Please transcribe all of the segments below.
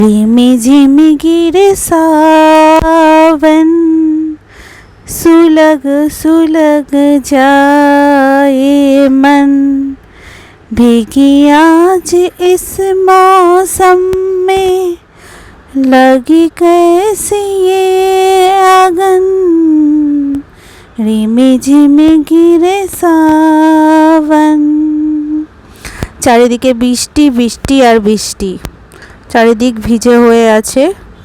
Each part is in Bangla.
रिमि झिमि गिरे सावन सुलग सुलग जाए मन भीगी आज इस मौसम में लगी कैसी ये आगन रिमि झिमि गिरे সাবন চারিদিকে বৃষ্টি বৃষ্টি আর বৃষ্টি চারিদিক ভিজে হয়ে আছে,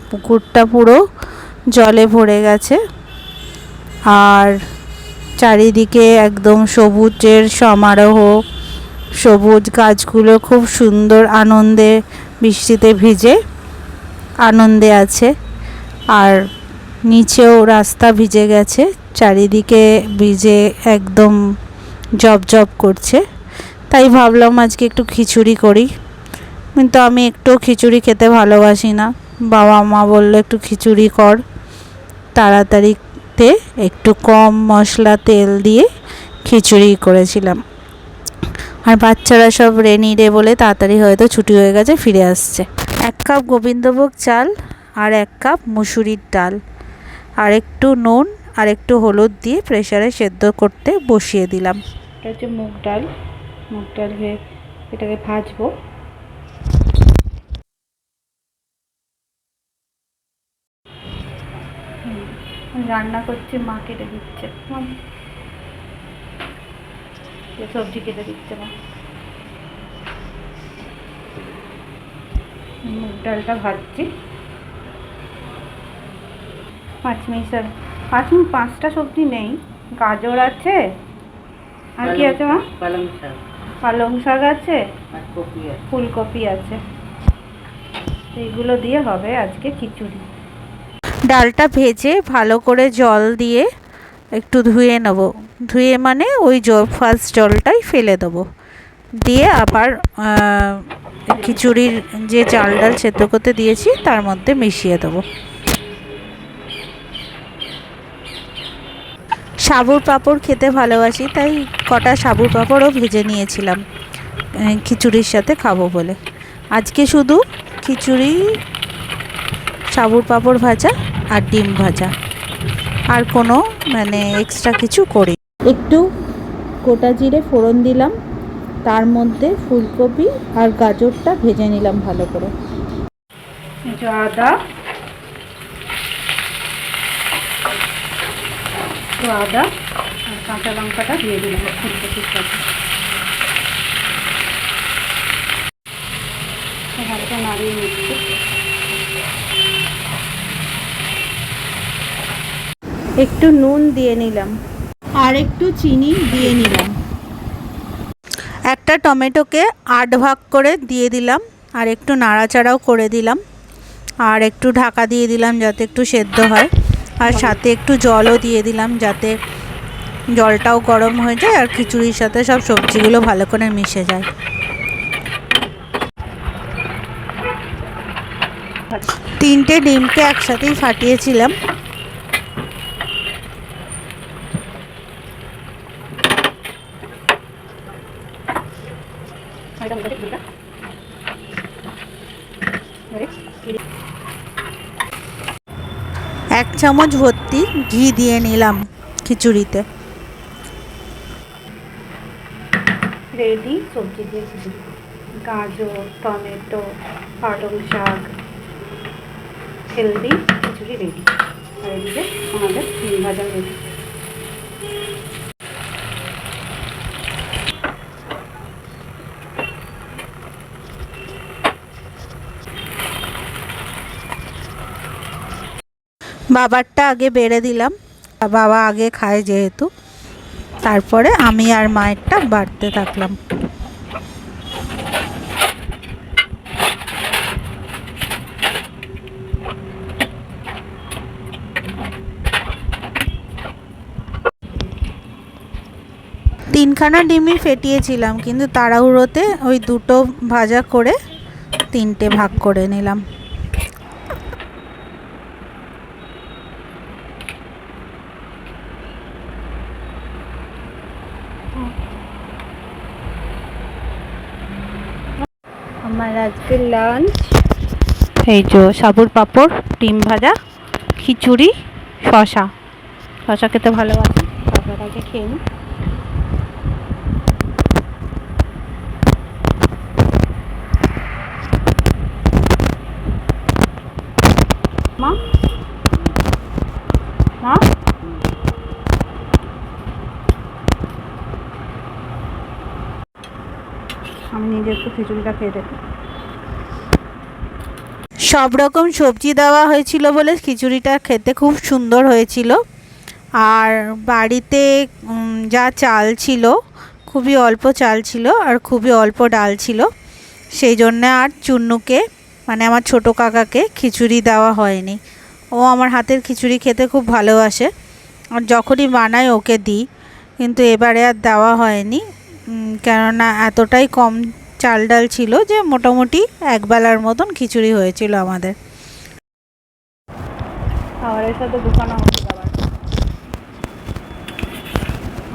পুকুরটা পুরো জলে ভরে গেছে। আর চারিদিকে একদম সবুজের সমারোহ, সবুজ গাছগুলো খুব সুন্দর আনন্দে বৃষ্টিতে ভিজে আনন্দে আছে। আর নিচেও রাস্তা ভিজে গেছে, চারিদিকে ভিজে একদম জব জব করছে। তাই ভাবলাম আজকে একটু খিচুড়ি করি। কিন্তু আমি একটু খিচুড়ি খেতে ভালোবাসি না। বাবা মা বলল, একটু খিচুড়ি কর। তাড়াতাড়িতে একটু কম মশলা তেল দিয়ে খিচুড়ি করেছিলাম। আর বাচ্চারা সব রেনি রে বলে তাড়াতাড়ি হয়তো ছুটি হয়ে গেছে, ফিরে আসছে। এক কাপ গোবিন্দভোগ চাল আর এক কাপ মুসুরির ডাল। আর একটু নুন আর একটু হলুদ দিয়ে প্রেশারে সেদ্ধ করতে বসিয়ে দিলাম। এটা হচ্ছে মুগ ডাল। মুগ ডাল এটাকে ভাজবো। রান্না করছি মা কেটে দিচ্ছে। সবজি কেটে দিচ্ছে মা। মুগ ডালটা ভাজছি। পাঁচ মিনিট পাঁচ মিনিট পাঁচটা সবজি নেই। গাজর আছে। আর কি আছে মা? পালং শাক। পালং শাক আছে। আছে। ফুলকপি আছে। এইগুলো দিয়ে হবে আজকে খিচুড়ি। ডালটা ভেজে ভালো করে জল দিয়ে একটু ধুয়ে নেব। ধুয়ে মানে ওই জল ফার্স্ট জলটাই ফেলে দেবো। দিয়ে আবার খিচুড়ির যে চাল ডাল সেদ্ধ করতে দিয়েছি, তার মধ্যে মিশিয়ে দেবো। সাবুর পাঁপড় খেতে ভালোবাসি, তাই কটা সাবুর পাঁপড়ও ভেজে নিয়েছিলাম। খিচুড়ির সাথে খাব বলে। আজকে শুধু খিচুড়ি, সাবুর পাঁপড় ভাজা আর ডিম ভাজা। আর কোনো মানে এক্সট্রা কিছু করি। একটু গোটা জিরে ফোড়ন দিলাম তার মধ্যে ফুলকপি আর গাজরটা ভেজে নিলাম ভালো করে। আদা। আদা আর কাঁচা লঙ্কাটা দিয়ে দিলাম ফুলকপির সাথে। হালকা নাড়িয়ে নিচ্ছি। একটু নুন দিয়ে নিলাম। আর একটু চিনি দিয়ে নিলাম। একটা টমেটোকে আট ভাগ করে দিয়ে দিলাম, আর একটু নাড়াচাড়াও করে দিলাম। আর একটু ঢাকা দিয়ে দিলাম যাতে একটু সেদ্ধ হয়। আর সাথে একটু জলও দিয়ে দিলাম যাতে জলটাও গরম হয়ে যায় আর খিচুড়ির সাথে সব সবজিগুলো ভালো করে মিশে যায়। তিনটে ডিমকে একসাথেই ফাটিয়েছিলাম। এক চামচ ভর্তি ঘি দিয়ে নিলাম খিচুড়িতে। রেডি, সবজি দিয়ে গাজর, টমেটো পালং শাক। হেলদি, খিচুড়ি রেডি। আর এদিকে আমাদের ডিম ভাজা রেডি। বাবারটা আগে বেড়ে দিলাম। বাবা আগে খায় যেহেতু। তারপরে আমি আর মায়েরটা বাড়তে থাকলাম। তিনখানা ডিমই ফেটিয়েছিলাম, কিন্তু তাড়াহুড়োতে ওই দুটো ভাজা করে তিনটে ভাগ করে নিলাম। আমার আজকে লাঞ্চ এই যে সাবুর পাঁপড়, ডিম ভাজা, খিচুড়ি শশা শশা খেতে ভালোবাসি। শশাটাকে খেয়ে নিই। মা? মা? আমি নিজে একটু খিচুড়িটা খেয়ে দেখি। সব রকম সবজি দেওয়া হয়েছিল বলে খিচুড়িটা খেতে খুব সুন্দর হয়েছিল। আর বাড়িতে যা চাল ছিল, খুবই অল্প চাল ছিল আর খুবই অল্প ডাল ছিল। সেই জন্য আর চুন্নুকে মানে আমার ছোট কাকাকে খিচুড়ি দেওয়া হয়নি। ও আমার হাতের খিচুড়ি খেতে খুব ভালোবাসে। আর যখনই বানাই ওকে দিই, কিন্তু এবারে আর দেওয়া হয়নি। কেননা এতটাই কম চাল ডাল ছিল যে মোটামুটি একবেলার মতন খিচুড়ি হয়েছিল আমাদের। খাবারের সাথে দোকানো ওষুধ আবার।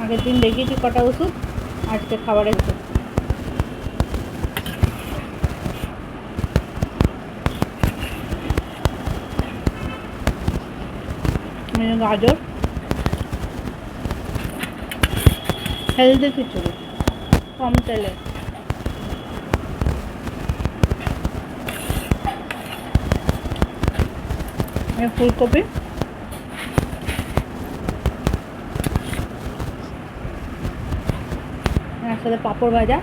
আগের দিন দেখিয়েছি কটা ওষুধ, আজকে খাবারের ওষুধ। গাজর। হেলদি খিচুড়ি। কম তেলে। ফুলকপি। একসাথে পাঁপড় ভাজা।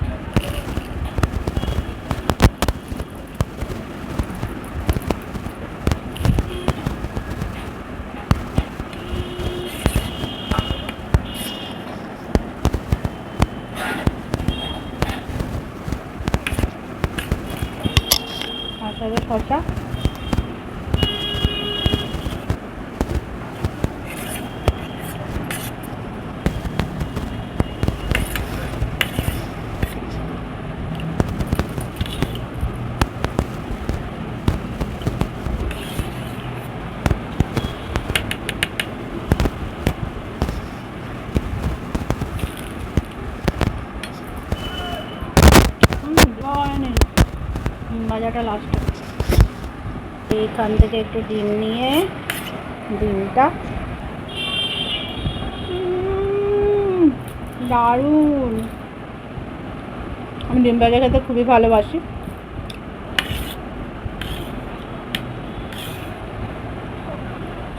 তার সাথে শসা হুম, হয়নি। ডিম ভাজাটা লাস্ট এইখান থেকে একটু ডিম নিয়ে ডিমটা দারুণ। আমি ডিম ভাজা খেতে খুবই ভালোবাসি।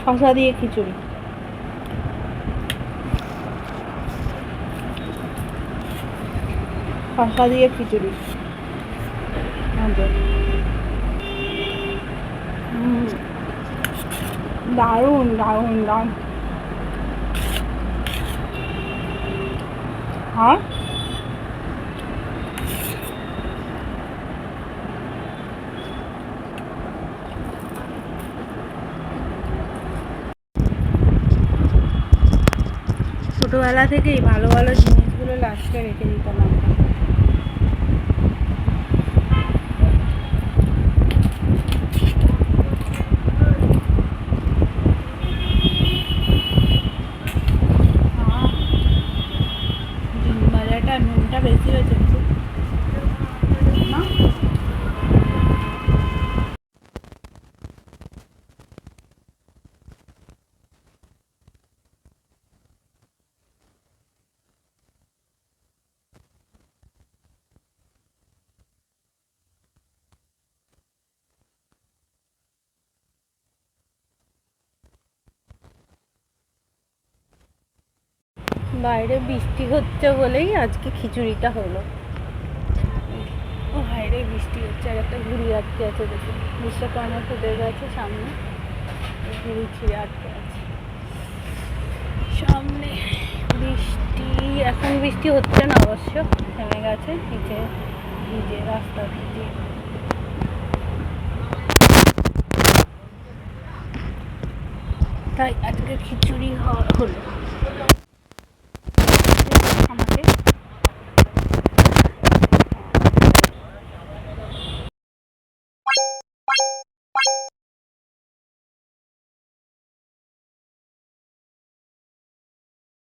শশা দিয়ে খিচুড়ি। শশা দিয়ে খিচুড়ি আমাদের হুম, দারুণ দারুণ দারুণ। হ্যাঁ? ছোটোবেলা থেকেই ভালো ভালো জিনিসগুলো লাস্টে রেখে দিতাম আমরা নুনটা বেশি হয়েছে একটু। না? বাইরে বৃষ্টি হচ্ছে বলেই আজকে খিচুড়িটা হলো। বাইরে বৃষ্টি হচ্ছে আর একটা ঘুড়ি আটকে আছে দেখি বিশ্বকর্মা পুজো গেছে সামনে। ঘুড়ি ছিঁড়ে আটকে আছে। সামনে বৃষ্টি, এখন বৃষ্টি হচ্ছে না অবশ্য, থেমে গেছে, নিচে ভিজে রাস্তা ভিজে তাই আজকে খিচুড়ি হলো।